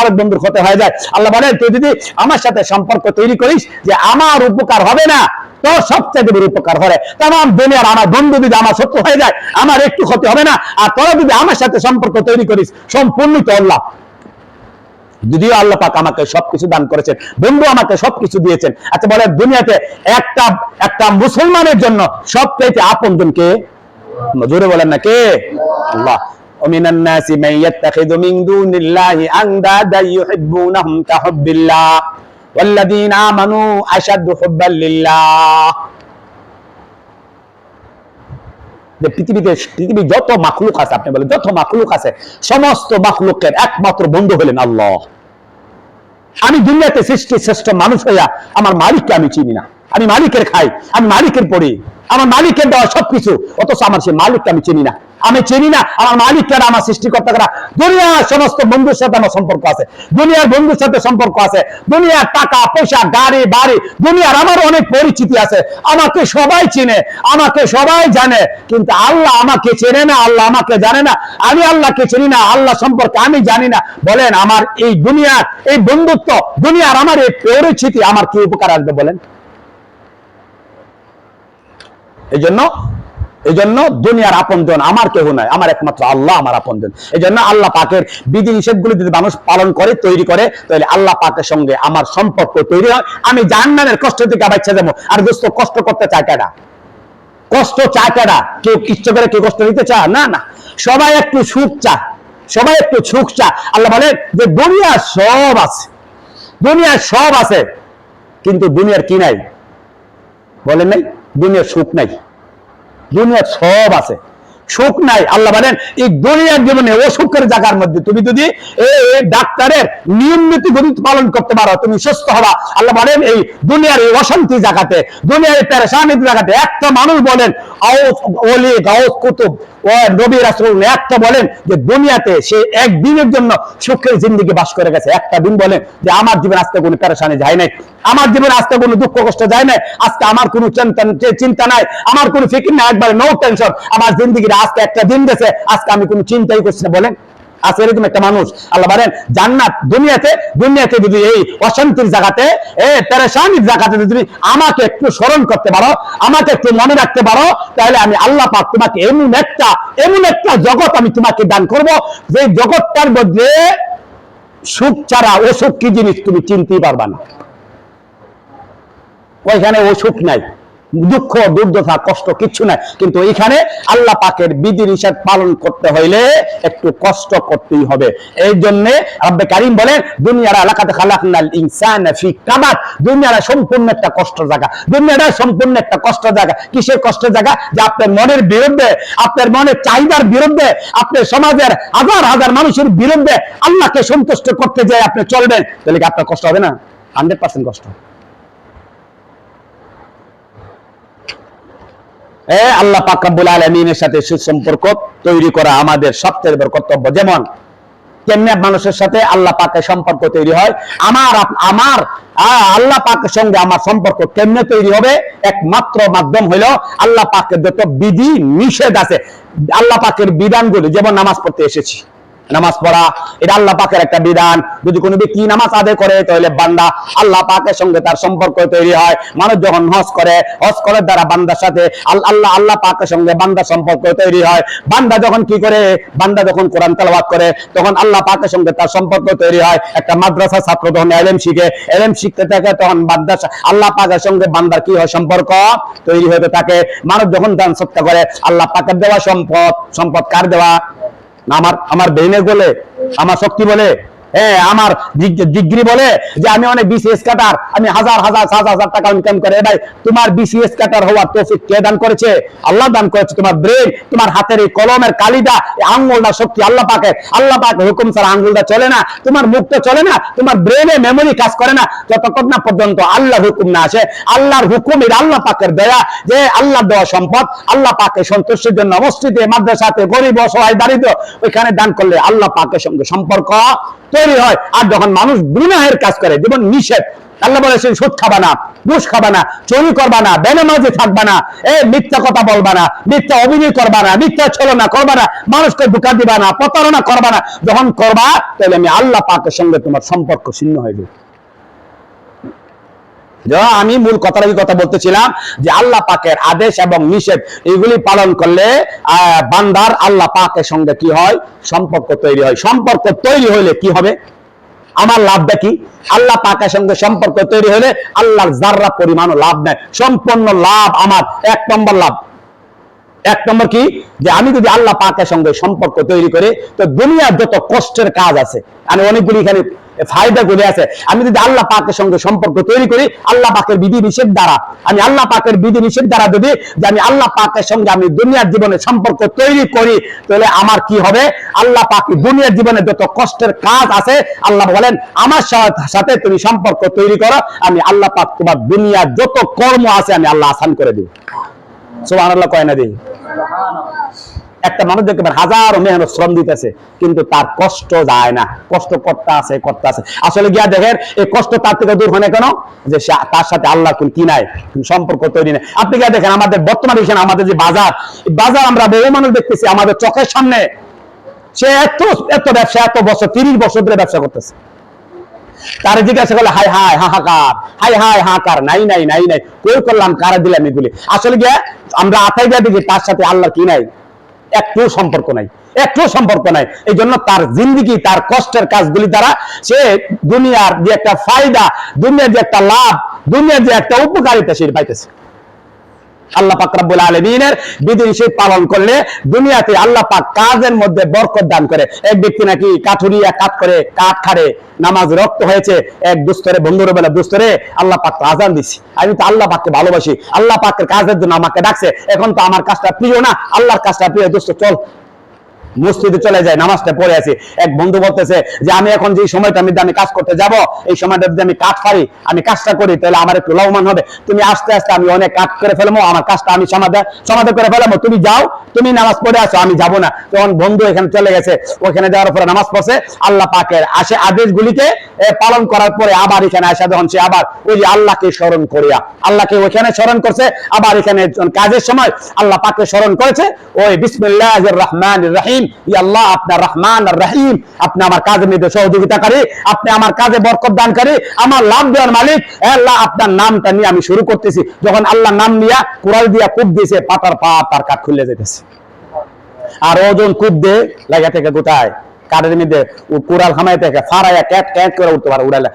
আরেক বন্ধুর ক্ষতি হয়ে যায়। আল্লাহ বলেন, তুই যদি আমার সাথে সম্পর্ক তৈরি করিস যে আমার উপকার হবে না তো সবচেয়ে বড় উপকার হবে। তাম দুনিয়ার আমার বন্ধু যদি আমার শত্রু হয়ে যায়, আমার একটু ক্ষতি হবে না। আর তোরা যদি আমার সাথে সম্পর্ক তৈরি করিস, সম্পূর্ণ তো আল্লাহ। যদিও আল্লাহ পাক আমাকে সবকিছু দান করেছেন, বন্ধু আমাকে সবকিছু দিয়েছেন। আচ্ছা বলে দুনিয়াতে একটা একটা মুসলমানের জন্য সবচেয়ে আপন জন কে? জোরে বলেন না, কে? আল্লাহ। ومن الناس من يتخذ من دون الله أندادا يحبونهم كحب الله والذين آمنوا أشد حبا لله যে পৃথিবীতে পৃথিবীর যত মাখলুক আছে আপনি বলেন যত মাখলুক আছে সমস্ত মাখলুকের একমাত্র বন্ধু হলেন আল্লাহ আমি দুনিয়াতে সৃষ্টি শ্রেষ্ঠ মানুষ হইয়া আমার মালিককে আমি চিনি না আমি মালিকের খাই, আমি মালিকের পড়ি। আমার মালিকের দেওয়া সবকিছু, অথচ আমার সে মালিককে আমি চিনি না। আমি চিনি না, আমার মালিক কারা আমার সৃষ্টিকর্তা কারা দুনিয়ার সমস্ত বন্ধুর সাথে আমার সম্পর্ক আছে। দুনিয়ার বন্ধুর সাথে সম্পর্ক আছে। দুনিয়ার টাকা, পয়সা, গাড়ি, বাড়ি, দুনিয়ার আমার অনেক পরিচিতি আছে। আমাকে সবাই চিনে, আমাকে সবাই জানে। কিন্তু আল্লাহ আমাকে চেনে না, আল্লাহ আমাকে জানে না। আমি আল্লাহকে চিনি না, আল্লাহ সম্পর্কে আমি জানি না। বলেন, আমার এই দুনিয়ার, এই বন্ধুত্ব, দুনিয়ার আমার এই পরিচিতি আমার কি উপকার আসবে বলেন? এই জন্য এই জন্য দুনিয়ার আপনজন আমার কেহ নয় আমার একমাত্র আল্লাহ আমার আপনজন। এই জন্য আল্লাহ পাকের বিধি নিষেধগুলি যদি মানুষ পালন করে, তৈরি করে, তাহলে আল্লাহ পাকের সঙ্গে আমার সম্পর্ক তৈরি হয়। আমি জাহান্নামের কষ্ট থেকে বাচ্চা যাব আর দোস্ত, কষ্ট করতে চায় কেডা? কষ্ট চায় কেডা? কেউ ইচ্ছে করে, কেউ কষ্ট নিতে চায়? না না। সবাই একটু সুখ চায়। সবাই একটু সুখ চায়। আল্লাহ বলে যে দুনিয়া সব আছে। দুনিয়ার সব আছে। কিন্তু দুনিয়ার কি নাই? বলেন নাই? দুনিয়ার সুখ নাই। দুনিয়ার সব আছে। সুখ নাই, আল্লাহ বলেন, এই দুনিয়ার জীবনে অসুখের জায়গার মধ্যে তুমি যদি এই ডাক্তারের নিয়ম নীতি যদি পালন করতে পারো, তুমি সুস্থ হবা। আল্লাহ বলেন, এই দুনিয়ার এই অশান্তি জায়গাতে দুনিয়ার এই পেরেশানির জায়গাতে একটা মানুষ বলেন আউস ওলি গাউস, কুতুব। একটা বলেন যে দুনিয়াতে সে একদিনের জন্য সুখের বাস করে গেছে। একটা দিন বলেন যে আমার জীবন আজকে কোনো পেরেশানি যায় নাই। আমার জীবনে আজকে কোনো দুঃখ কষ্ট যায় নাই। আজকে আমার কোনো চিন্তা চিন্তা নাই। আমার কোনো ফিকির নাই। একবারে নো টেনশন আমার জিন্দিগিটা আজকে একটা দিন গেছে। আজকে আমি কোনো চিন্তাই করছি না। বলেন আছে এরকম একটা মানুষ। আল্লাহ বলেন, জান্নাত দুনিয়াতে দুনিয়াতে যদি এই অশান্তির জায়গাতে, এ পেরেশানির জায়গাতে যদি আমাকে একটু স্মরণ করতে পারো, আমাকে একটু মনে রাখতে পারো, তাহলে আমি আল্লাহ পাক তোমাকে এমন একটা এমন একটা জগৎ আমি তোমাকে দান করব, যে জগৎটার মধ্যে সুখ ছাড়া অসুখ কি জিনিস তুমি চিনতেই পারবা না। ওইখানে অসুখ নাই। দুঃখ, দুর্দশা, কষ্ট কিচ্ছু নাই। কিন্তু এখানে আল্লাহ পাকের বিধি নিষেধ পালন করতে হইলে একটু কষ্ট করতেই হবে। এই জন্য রব্বে কারিম বলেন, দুনিয়ার এলাকাতে খালাকনাল ইনসান ফি কামাত দুনিয়ার সম্পূর্ণ একটা কষ্ট জায়গা। দুনিয়াটা সম্পূর্ণ একটা কষ্ট জায়গা। কিসের কষ্ট জায়গা? যে আপনার মনের বিরুদ্ধে, আপনার মনের চাহিদার বিরুদ্ধে, আপনার সমাজের হাজার হাজার মানুষের বিরুদ্ধে আল্লাহকে সন্তুষ্ট করতে যায় আপনি চলবেন, তাহলে কি আপনার কষ্ট হবে না? হান্ড্রেড পার্সেন্ট কষ্ট হবে। এ আল্লাহ পাকাবুল আলমিনের সাথে সুসম্পর্ক তৈরি করা আমাদের সবচেয়ে বড় কর্তব্য। যেমন মানুষের সাথে আল্লাহ পাকের সম্পর্ক তৈরি হয়? আমার আমার আল্লাহ পাকের সঙ্গে আমার সম্পর্ক কেমনে তৈরি হবে? একমাত্র মাধ্যম হইল আল্লাহ পাকের যত বিধি নিষেধ আছে, আল্লাহ পাকের বিধানগুলি, যেমন নামাজ পড়তে এসেছি। নামাজ পড়া, এটা আল্লাহ পাকের একটা বিধান। যদি কোনো ব্যক্তি নামাজ আদায় করে, তাহলে বান্দা আল্লাহ পাকের সঙ্গে তার সম্পর্ক তৈরি হয়। মানুষ যখন হজ করে, হজ করার দ্বারা বান্দার সাথে আল্লাহ আল্লাহ পাকের সঙ্গে বান্দার সম্পর্ক তৈরি হয়। বান্দা যখন কি করে? বান্দা যখন কোরআন তেলাওয়াত করে, তখন আল্লাহ পাকের সঙ্গে তার সম্পর্ক তৈরি হয়। একটা মাদ্রাসা ছাত্র যখন এলএম শিখে এলএম শিখতে থাকে, তখন বান্দার সা- আল্লাহ পাকের সঙ্গে বান্দার কি হয়? সম্পর্ক তৈরি হতে থাকে। মানুষ যখন দান সত্য করে, আল্লাহ পাকের দেওয়া সম্পদ সম্পদ কার দেওয়া? না আমার আমার ব্রেনের বলে আমার শক্তি বলে আমার ডিগ্রি বলে যে আমি অনেক বিসিএস কাটার আমি হাজার হাজার, সাত হাজার টাকা ইনকাম করে। ভাই, তোমার বিসিএস কাটার হওয়ার তৌফিক কে দান করেছে? আল্লাহ দান করেছে তোমার ব্রেন তোমার হাতের এই কলমের আঙ্গুলটা শক্তি আল্লাহ আল্লাহ হুকুম আঙ্গুলটা চলে না, তোমার চলে না, তোমার ব্রেনে মেমোরি কাজ করে না, যতক্ষণ না পর্যন্ত হুকুম না আসে, আল্লাহর হুকুম আল্লাহ পাকের দেয়া যে আল্লাহ দেওয়া সম্পদ, আল্লাহ পাকে সন্তুষ্টির জন্য মসজিদে, মাদ্রাসাতে গরিব, অসহায়, দারিদ্র, ওইখানে দান করলে আল্লাহ পাকের সঙ্গে সম্পর্ক তৈরি হয়। আর যখন মানুষ গুনাহের কাজ করে যেমন নিষেধ, আল্লাহ বলেছেন সুদ খাবা না, ঘুষ খাবা না, চুরি করবা না, বেনামাজি থাকবা না, এ মিথ্যা কথা বলবা না, মিথ্যা অভিনয় করবা না, মিথ্যা ছলনা করবা না, মানুষকে ধোকা দিবা না, প্রতারণা করবা না, যখন করবা তাহলে আমি আল্লাহ পাকের সঙ্গে তোমার সম্পর্ক ছিন্ন হয়ে যাবে। আমি মূল কথার কথা বলতেছিলাম যে আল্লাহ পাকের আদেশ এবং নিষেধ এগুলি পালন করলে বান্দার আল্লাহ পাকের সঙ্গে কি হয়? সম্পর্ক তৈরি হয়। সম্পর্ক তৈরি হইলে কি হবে? আমার লাভটা কি? আল্লাহ পাকের সঙ্গে সম্পর্ক তৈরি হলে আল্লাহর জাররা পরিমাণও লাভ নেয়। সম্পূর্ণ লাভ আমার। এক নম্বর লাভ। এক নম্বর কি? যে আমি যদি আল্লাহ পাকের সঙ্গে সম্পর্ক তৈরি করি, তো দুনিয়ার যত কষ্টের কাজ আছে, আমি অনেকগুলি এখানে ফায়দা করে আছে। আমি যদি আল্লাহ পাকের সঙ্গে সম্পর্ক তৈরি করি, আল্লাহ পাকের বিধি নিষেধ দ্বারা, আমি আল্লাহ পাকের বিধি নিষেধ দ্বারা যদি, যে আমি আল্লাহ পাকের সঙ্গে আমি দুনিয়ার জীবনে সম্পর্ক তৈরি করি, তাহলে আমার কি হবে? আল্লাহ পাক দুনিয়ার জীবনে যত কষ্টের কাজ আছে, আল্লাহ বলেন, আমার সাথে তুমি সম্পর্ক তৈরি করো, আমি আল্লাহ পাক তোমার দুনিয়ার যত কর্ম আছে, আমি আল্লাহ আসান করে দিই সোহান আল্লাহ কয় না দিই? একটা মানুষ দেখতে পারে হাজারো মেহনত শ্রম দিতেছে, কিন্তু তার কষ্ট যায় না। কষ্ট করতে আছে করতে আছে। আসলে গিয়া দেখেন, এই কষ্ট তার থেকে দূর হয় না কেন? যে তার সাথে আল্লাহ কোন কি নাই সম্পর্ক তৈরি নেই। আপনি গিয়া দেখেন, আমাদের বর্তমানে এখানে আমাদের যে বাজার বাজার আমরা বহু মানুষ দেখতেছি, আমাদের চোখের সামনে। সে এত এত ব্যবসা, এত বছর, তিরিশ বছর ধরে ব্যবসা করতেছে। তারা জিজ্ঞাসা করলে হাই হাই হাহাকার হাই হাই হাহাকার, নাই নাই নাই নাই, কই করলাম, কারা দিলাম এগুলি? আসলে গিয়া আমরা আথাই গিয়া দেখি, তার সাথে আল্লাহ কি নাই? একটু সম্পর্ক নাই একটু সম্পর্ক নাই। এই জন্য তার জিন্দিগি, তার কষ্টের কাজগুলি দ্বারা সে দুনিয়ার যে একটা ফায়দা, দুনিয়ার যে একটা লাভ, দুনিয়ার যে একটা উপকারিতা সে পাইতেছে। আল্লাহ পাক রব্বুল আলমিনের বিধি নিষেধ পালন করলে দুনিয়াতে আল্লাহ পাক কাজের মধ্যে বরকত দান করে। এক ব্যক্তি নাকি কাঠুরিয়া কাঠ করে, কাঠ খাড়ে নামাজ রক্ত হয়েছে, এক দুস্তরে, বন্ধুর বেলা দুস্তরে আল্লাহ পাক আজান দিছি। আমি তো আল্লাহ পাককে ভালোবাসি। আল্লাহ পাকের কাজের জন্য আমাকে ডাকছে। এখন তো আমার কাজটা প্রিয় না, আল্লাহর কাজটা প্রিয়। দুস্ত, চল। মসজিদে চলে যায়, নামাজটা পড়ে আছি এক বন্ধু বলতেছে যে, আমি এখন যে সময়টা আমি আমি কাজ করতে যাব, এই সময়টা যদি আমি কাজ পারি আমি কাজটা করি, তাহলে আমার একটু লাভবান হবে। তুমি আস্তে আস্তে আমি অনেক কাজ করে ফেলব, আমার কাজটা আমি সমাধান সমাধান করে ফেলব। তুমি যাও, তুমি নামাজ পড়ে আসো, আমি যাব না। তখন বন্ধু এখানে চলে গেছে, ওখানে যাওয়ার পরে নামাজ পড়ছে। আল্লাহ পাকের আসে আদেশগুলিকে পালন করার পরে আবার এখানে আসা যখন সে আবার ওই যে আল্লাহকে স্মরণ করিয়া, আল্লাহকে ওইখানে স্মরণ করছে। আবার এখানে কাজের সময় আল্লাহ পাকে স্মরণ করেছে। ওই বিসমিল্লাহ রহমান রাহিম। ই আল্লাহ, আপনার রহমান আর রাহিম, আপনি আমার আপনি আমার কাজে বরকত আমার লাভ দেওয়ার মালিক আল্লাহ, আপনার নামটা নিয়ে আমি শুরু করতেছি। যখন আল্লাহ নাম নিয়া কুড়াল দিয়া কূপ দিয়েছে পাতার পা তার কাঠ খুলে যেতেছে আর ওজন কূপ দে লাগা থেকে কোথায় কাঠের মধ্যে কুড়াল থেকে ফারাইয়া ক্যাট ক্যাট করে উঠতে পারে উড়ালে